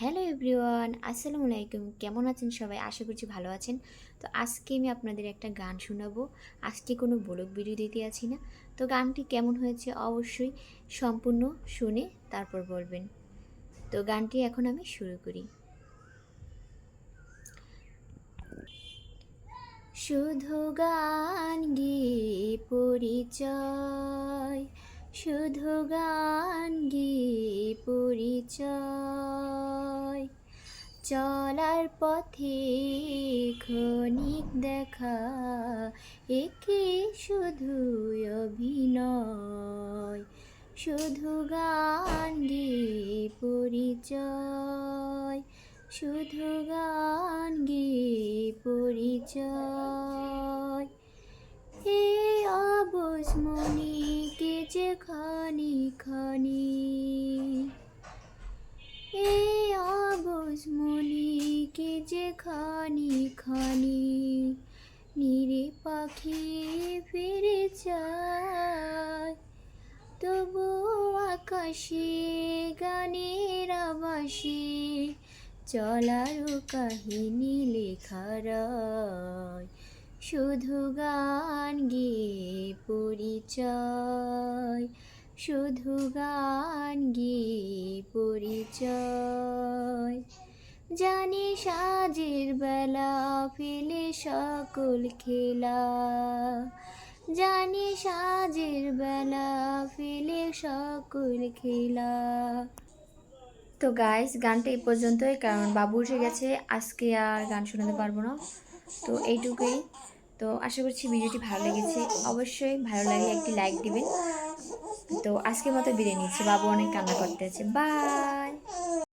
Hello everyone, আসসালামু আলাইকুম। কেমন আছেন সবাই? আশা করছি ভালো আছেন। তো আজকে আমি আপনাদের একটা গান শোনাবো। আজকে কোনো ব্লগ ভিডিও দিতে আছি না। তো গানটি কেমন হয়েছে অবশ্যই সম্পূর্ণ শুনে তারপর বলবেন। তো গানটি এখন আমি শুরু করি। শুধু গান গিয়ে পরিচয়, শুধু গান গিয়ে পরিচয়। চলার পথে ক্ষণিক দেখা, একে শুধু অভিনয়। শুধু গান গিয়ে পরিচয়, শুধু গান গিয়ে পরিচয়। হে অবস মনিকে যে খানি খানি খানি খানি, নিরে পাখি ফিরে যায় তবু আকাশে গানের আবাসে চলারও কাহিনী লেখার শুধু গান গিয়ে পরিচয়, শুধু গান গিয়ে পরিচয়। জানি সাজের বেলা ফেলে সকল খেলা। জানি সাজের বেলা ফেলে সকল খেলা। তো গাইস গানটা এই পর্যন্তই, কারণ বাবু উঠে গেছে, আজকে আর গান শোনাতে পারব না। তো এইটুকুই। তো আশা করছি ভিডিওটি ভালো লেগেছে। অবশ্যই ভালো লাগলে একটি লাইক দিবেন। তো আজকের মতো বিদায় নিচ্ছি। বাবু অনেক কান্না করতে আছে। বাই